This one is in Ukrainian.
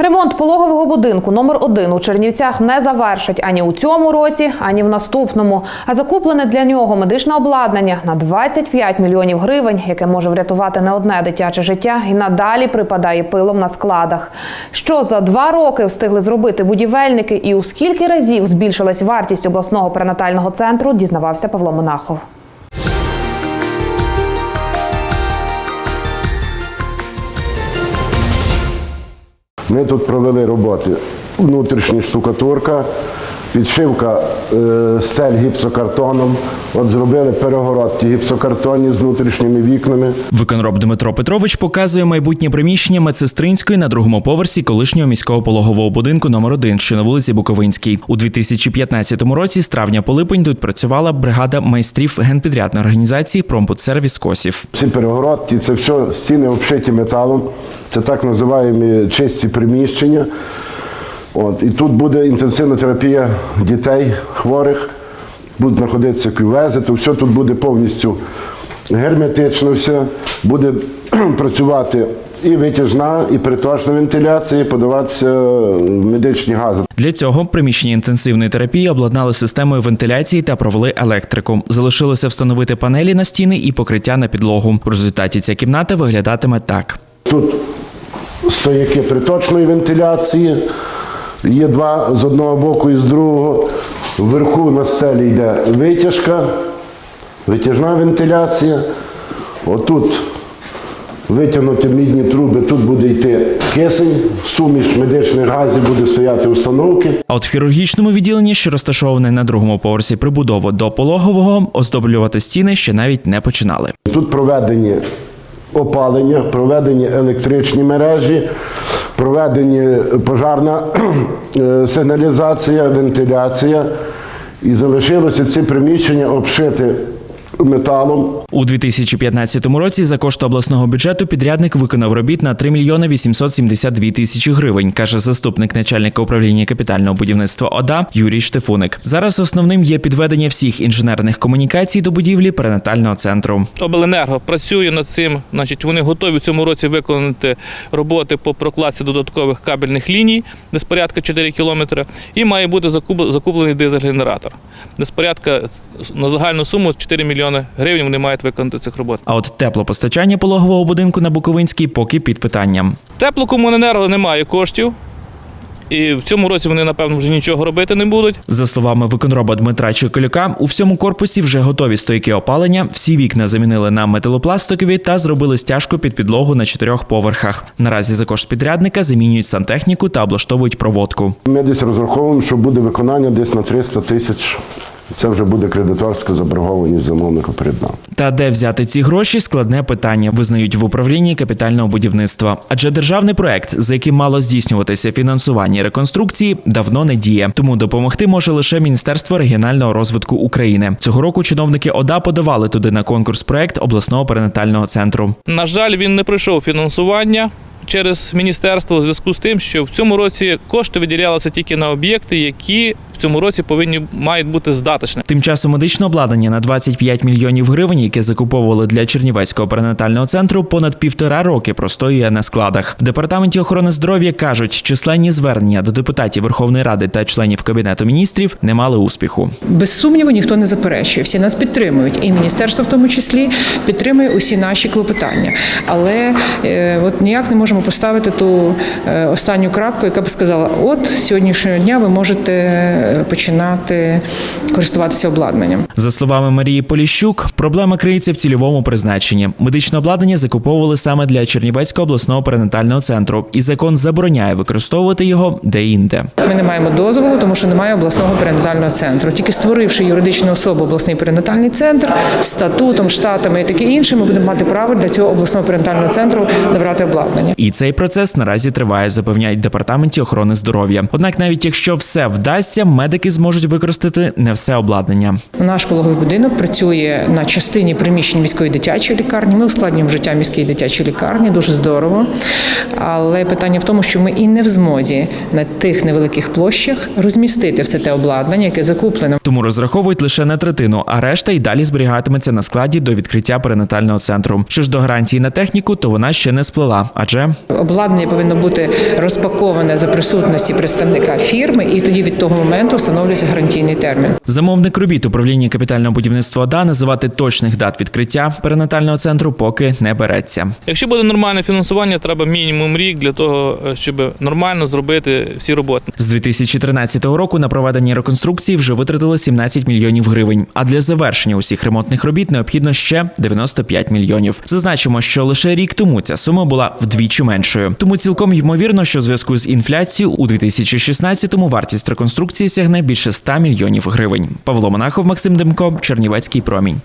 Ремонт пологового будинку номер 1 у Чернівцях не завершать ані у цьому році, ані в наступному. А закуплене для нього медичне обладнання на 25 мільйонів гривень, яке може врятувати не одне дитяче життя, і надалі припадає пилом на складах. Що за два роки встигли зробити будівельники, і у скільки разів збільшилась вартість обласного перинатального центру, дізнавався Павло Монахов. Ми тут провели роботи. Внутрішня штукатурка, підшивка е, стель гіпсокартоном. От зробили перегородки гіпсокартонні з внутрішніми вікнами. Виконроб Дмитро Петрович показує майбутнє приміщення медсестринської на другому поверсі колишнього міського пологового будинку номер 1 що на вулиці Буковинській. У 2015 році з травня по липень тут працювала бригада майстрів генпідрядної організації Промбудсервіс Косів. Ці перегородки, це все стіни обшиті металом. Це так називаємо чисті приміщення. От, і тут буде інтенсивна терапія дітей хворих, будуть знаходитися кювези, то все тут буде повністю герметично, все. буде працювати і витяжна, і приточна вентиляція, і подаватися медичні гази. Для цього приміщення інтенсивної терапії обладнали системою вентиляції та провели електрику. Залишилося встановити панелі на стіни і покриття на підлогу. В результаті ця кімната виглядатиме так. Тут стояки приточної вентиляції, є два з одного боку і з другого. Вверху на стелі йде витяжка, витяжна вентиляція. Отут витягнуті мідні труби, тут буде йти кисень, суміш медичних газів буде стояти установки. А от в хірургічному відділенні, що розташоване на другому поверсі прибудови до пологового, оздоблювати стіни ще навіть не починали. Тут проведені опалення, проведені електричні мережі, проведені пожарна е, сигналізація, вентиляція. І залишилося ці приміщення обшити металом. У 2015 році за кошти обласного бюджету підрядник виконав робіт на 3 мільйони 872 тисячі гривень, каже заступник начальника управління капітального будівництва ОДА Юрій Штефуник. Зараз основним є підведення всіх інженерних комунікацій до будівлі перинатального центру. Обленерго працює над цим. Значить, вони готові в цьому році виконати роботи по прокладці додаткових кабельних ліній, десь порядка 4 кілометри, і має бути закуп- закуплений дизель-генератор. Десь порядка на загальну суму 4 мільйони гривень вони мають виконати цих робот. А от теплопостачання пологового будинку на Буковинській поки під питанням. Теплокомуненерго немає коштів, і в цьому році вони, напевно, вже нічого робити не будуть. За словами виконроба Дмитра Чекалюка, у всьому корпусі вже готові стойки опалення. Всі вікна замінили на металопластикові та зробили стяжку під підлогу на чотирьох поверхах. Наразі за кошт підрядника замінюють сантехніку та облаштовують проводку. Ми десь розраховуємо, що буде виконання десь на 300 тисяч. Це вже буде кредиторська заборгованість замовника перед нами. Та де взяти ці гроші складне питання, визнають в управлінні капітального будівництва. Адже державний проект, за яким мало здійснюватися фінансування реконструкції, давно не діє. Тому допомогти може лише Міністерство регіонального розвитку України. Цього року чиновники ОДА подавали туди на конкурс проект обласного перинатального центру. На жаль, він не пройшов фінансування через міністерство у зв'язку з тим, що в цьому році кошти виділялися тільки на об'єкти, які цьому році повинні мають бути здаточні. Тим часом медичне обладнання на 25 мільйонів гривень, яке закуповували для Чернівецького перинатального центру, понад півтора роки простоює на складах. В департаменті охорони здоров'я кажуть, численні звернення до депутатів Верховної Ради та членів кабінету міністрів не мали успіху. Без сумніву ніхто не заперечує. Всі нас підтримують, і міністерство в тому числі підтримує усі наші клопотання. Але е, от ніяк не можемо поставити ту е, останню крапку, яка б сказала: от сьогоднішнього дня ви можете починати користуватися обладнанням. За словами Марії Поліщук, проблема криється в цільовому призначенні. Медичне обладнання закуповували саме для Чернівецького обласного перинатального центру, і закон забороняє використовувати його де-інде. Ми не маємо дозволу, тому що немає обласного перинатального центру. Тільки створивши юридичну особу обласний перинатальний центр статутом, штатами і таке інше, ми будемо мати право для цього обласного перинатального центру забрати обладнання. І цей процес наразі триває, запевняють департаменті охорони здоров'я. Однак, навіть якщо все вдасться, медики зможуть використати не все обладнання. Наш пологовий будинок працює на частині приміщень міської дитячої лікарні. Ми ускладнюємо життя міської дитячої лікарні, дуже здорово. Але питання в тому, що ми і не в змозі на тих невеликих площах розмістити все те обладнання, яке закуплено. Тому розраховують лише на третину, а решта й далі зберігатиметься на складі до відкриття перинатального центру. Що ж до гарантії на техніку, то вона ще не сплила, адже Обладнання повинно бути розпаковане за присутності представника фірми, і тоді від того моменту встановлюється гарантійний термін. замовник робіт управління капітального будівництва ОДА називати точних дат відкриття перинатального центру поки не береться. Якщо буде нормальне фінансування, треба мінімум рік для того, е, щоб нормально зробити всі роботи. З 2013 року на проведення реконструкції вже витратили 17 мільйонів гривень. А для завершення усіх ремонтних робіт необхідно ще 95 мільйонів. Зазначимо, що лише рік тому ця сума була вдвічі меншою. Тому цілком ймовірно, що в зв'язку з інфляцією у 2016-му вартість реконструкції сягне більше 100 мільйонів гривень. Павло Монахов, Максим Демко, Чернівецький промінь.